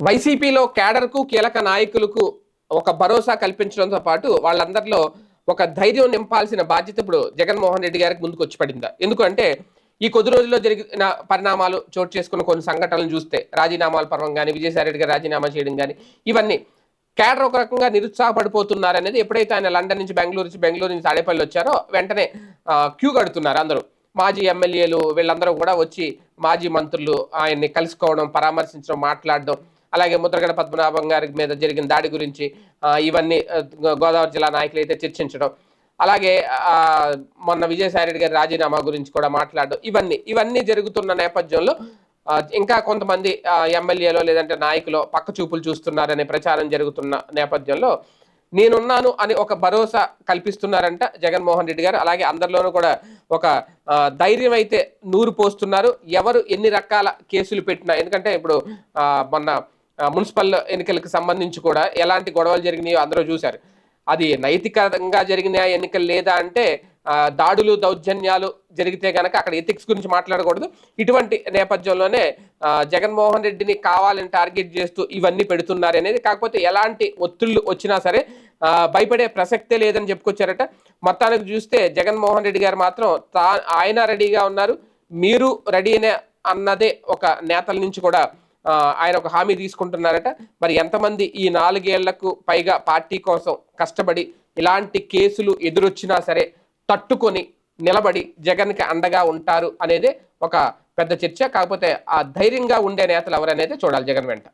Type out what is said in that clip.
వైసీపీలో కేడర్కు కీలక నాయకులకు ఒక భరోసా కల్పించడంతో పాటు వాళ్ళందరిలో ఒక ధైర్యం నింపాల్సిన బాధ్యత ఇప్పుడు జగన్మోహన్ రెడ్డి గారికి ముందుకు వచ్చి పడిందా. ఎందుకంటే ఈ కొద్ది రోజుల్లో జరిగిన పరిణామాలు చోటు చేసుకున్న కొన్ని సంఘటనలు చూస్తే రాజీనామాల పర్వం కానీ విజయసాయి గారు రాజీనామా చేయడం కానీ ఇవన్నీ కేడర్ ఒక రకంగా నిరుత్సాహపడిపోతున్నారు అనేది ఎప్పుడైతే ఆయన లండన్ నుంచి బెంగళూరు నుంచి బెంగళూరు నుంచి తాడేపల్లి వచ్చారో వెంటనే క్యూ కడుతున్నారు అందరూ. మాజీ ఎమ్మెల్యేలు వీళ్ళందరూ కూడా వచ్చి మాజీ మంత్రులు ఆయన్ని కలుసుకోవడం పరామర్శించడం మాట్లాడడం అలాగే ముద్రగడ పద్మనాభం గారి మీద జరిగిన దాడి గురించి ఇవన్నీ గోదావరి జిల్లా నాయకులు అయితే చర్చించడం. అలాగే మొన్న విజయసాయిరెడ్డి గారి రాజీనామా గురించి కూడా మాట్లాడడం. ఇవన్నీ ఇవన్నీ జరుగుతున్న నేపథ్యంలో ఇంకా కొంతమంది ఎమ్మెల్యేలో లేదంటే నాయకులు పక్క చూపులు చూస్తున్నారనే ప్రచారం జరుగుతున్న నేపథ్యంలో నేనున్నాను అని ఒక భరోసా కల్పిస్తున్నారంట జగన్మోహన్ రెడ్డి గారు. అలాగే అందరిలోనూ కూడా ఒక ధైర్యం అయితే నూరు పోస్తున్నారు. ఎవరు ఎన్ని రకాల కేసులు పెట్టినా ఎందుకంటే ఇప్పుడు మొన్న మున్సిపల్ ఎన్నికలకు సంబంధించి కూడా ఎలాంటి గొడవలు జరిగినాయో అందరూ చూశారు. అది నైతికంగా జరిగిన ఎన్నికలు లేదా అంటే దాడులు దౌర్జన్యాలు జరిగితే గనక అక్కడ ఎథిక్స్ గురించి మాట్లాడకూడదు. ఇటువంటి నేపథ్యంలోనే జగన్మోహన్ రెడ్డిని కావాలని టార్గెట్ చేస్తూ ఇవన్నీ పెడుతున్నారు అనేది. కాకపోతే ఎలాంటి ఒత్తిళ్ళు వచ్చినా సరే భయపడే ప్రసక్తే లేదని చెప్పుకొచ్చారట. మొత్తానికి చూస్తే జగన్మోహన్ రెడ్డి గారు మాత్రం తా ఆయన రెడీగా ఉన్నారు. మీరు రెడీనే అన్నదే ఒక నేతల నుంచి కూడా ఆయన ఒక హామీ తీసుకుంటున్నారట. మరి ఎంతమంది ఈ నాలుగేళ్ళకు పైగా పార్టీ కోసం కష్టపడి ఇలాంటి కేసులు ఎదురొచ్చినా సరే తట్టుకొని నిలబడి జగన్కి అండగా ఉంటారు అనేది ఒక పెద్ద చర్చ. కాకపోతే ఆ ధైర్యంగా ఉండే నేతలు ఎవరనేది చూడాలి జగన్ వెంట.